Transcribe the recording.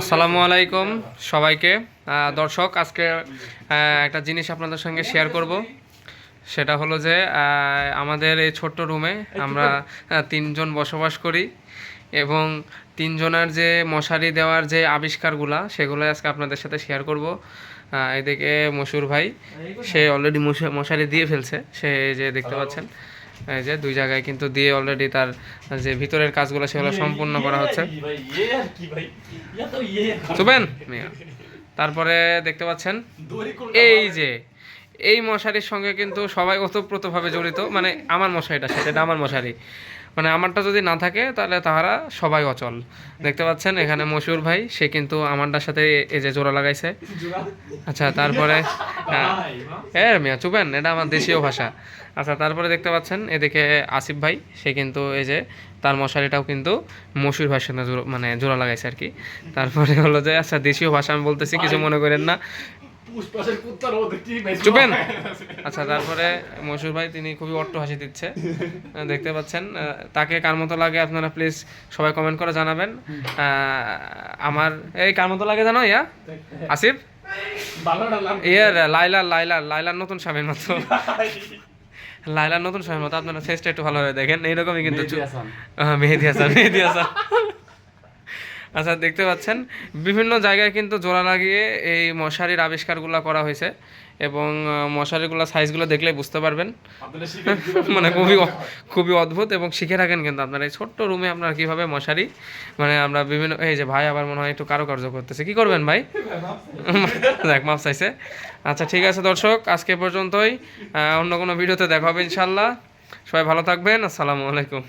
আসসালামু আলাইকুম সবাইকে। দর্শক আজকে একটা জিনিস আপনাদের সঙ্গে শেয়ার করব। সেটা হলো যে আমাদের এই ছোট্ট রুমে আমরা তিনজন বসবাস করি এবং তিনজনের যে মশারি দেওয়ার যে আবিষ্কারগুলা সেগুলো আজকে আপনাদের সাথে শেয়ার করব। এদিকে মশুর ভাই সে অলরেডি মশারি দিয়ে ফেলছে। সে যে দেখতে পাচ্ছেন। এই যে দুই জায়গায় কিন্তু দিয়ে অলরেডি তার যে ভিতরের কাজগুলো সেগুলো সম্পূর্ণ করা হচ্ছে। চুবেন তারপরে দেখতে পাচ্ছেন এই যে এই মশারির সঙ্গে কিন্তু সবাই ওতপ্রোতভাবে জড়িত। মানে আমার মশারিটা সেটা, এটা আমার মশারি। মানে আমারটা যদি না থাকে, তাহলে তাহারা সবাই অচল। দেখতে পাচ্ছেন, এখানে মশুর ভাই, সে কিন্তু আমারটার সাথে এই যে জোড়া লাগাইছে। আচ্ছা তারপরে এ, মিয়া, চুপেন, এটা আমার দেশীয় ভাষা। আচ্ছা তারপরে দেখতে পাচ্ছেন, এদিকে আসিফ ভাই, সে কিন্তু এই যে তার মশারিটাও কিন্তু মশুর ভাইয়ের সঙ্গে মানে জোড়া লাগাইছে আর কি। তারপরে হলো যে আচ্ছা দেশীয় ভাষা আমি বলতেছি, কিছু মনে করেন না। চুপেন। আচ্ছা তারপরে মশুর ভাই তিনি খুবই অট্ট হাসি দিচ্ছে। দেখতে পাচ্ছেন তাকে কার মতো লাগে আপনারা প্লিজ সবাই কমেন্ট করে জানাবেন। আমার এই কার মতো লাগে জানো ইয়া? আসিফ? ইয়ার লাইলা লাইলা লাইলার নতুন স্বামীর মতো। লাইলার নতুন স্বামীর মতো আপনারা ফেসটা একটু ভালোভাবে দেখেন। এইরকমই কিন্তু মেহেদি হাসান মেহেদি হাসান। আচ্ছা দেখতে পাচ্ছেন বিভিন্ন জায়গায় কিন্তু জোড়া লাগিয়ে এই মশারির আবিষ্কারগুলো করা হয়েছে এবং মশারিগুলো সাইজগুলো দেখলে বুঝতে পারবেন। মানে খুবই খুবই অদ্ভুত এবং শিখে রাখেন কিন্তু আপনারা। এই ছোট্ট রুমে আপনারা কীভাবে মশারি মানে আমরা বিভিন্ন এই যে ভাই আবার মনে হয় একটু কারুকার্য করতেছে। কি করবেন ভাই? দেখ মাপ চাইছে। আচ্ছা ঠিক আছে দর্শক আজকে পর্যন্তই। অন্য কোনো ভিডিওতে দেখা হবে ইনশাল্লাহ। সবাই ভালো থাকবেন। আসসালামু আলাইকুম।